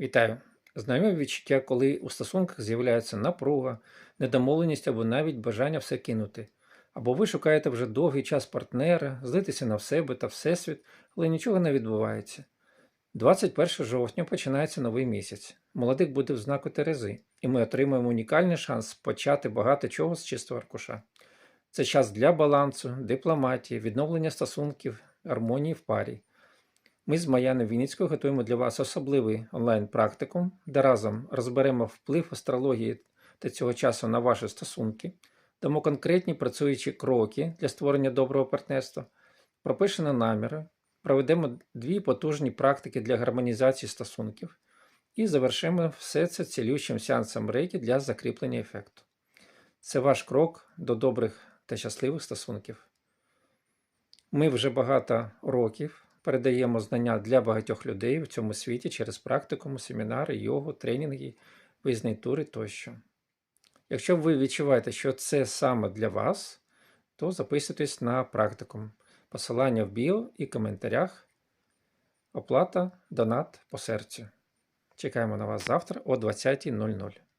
Вітаю! Знайоме відчуття, коли у стосунках з'являється напруга, недомовленість або навіть бажання все кинути. Або ви шукаєте вже довгий час партнера, злитися на себе та всесвіт, але нічого не відбувається. 21 жовтня починається новий місяць. Молодик буде в знаку Терези, і ми отримаємо унікальний шанс почати багато чого з чистого аркуша. Це час для балансу, дипломатії, відновлення стосунків, гармонії в парі. Ми з Маяною Вінницькою готуємо для вас особливий онлайн-практикум, де разом розберемо вплив астрології та цього часу на ваші стосунки, дамо конкретні працюючі кроки для створення доброго партнерства, пропишемо наміри, проведемо дві потужні практики для гармонізації стосунків і завершимо все це цілющим сеансом рейки для закріплення ефекту. Це ваш крок до добрих та щасливих стосунків. Ми вже багато років передаємо знання для багатьох людей в цьому світі через практикум, семінари, йогу, тренінги, виїзні тури тощо. Якщо ви відчуваєте, що це саме для вас, то записуйтесь на практикум. Посилання в біо і коментарях. Оплата, донат по серцю. Чекаємо на вас завтра о 20.00.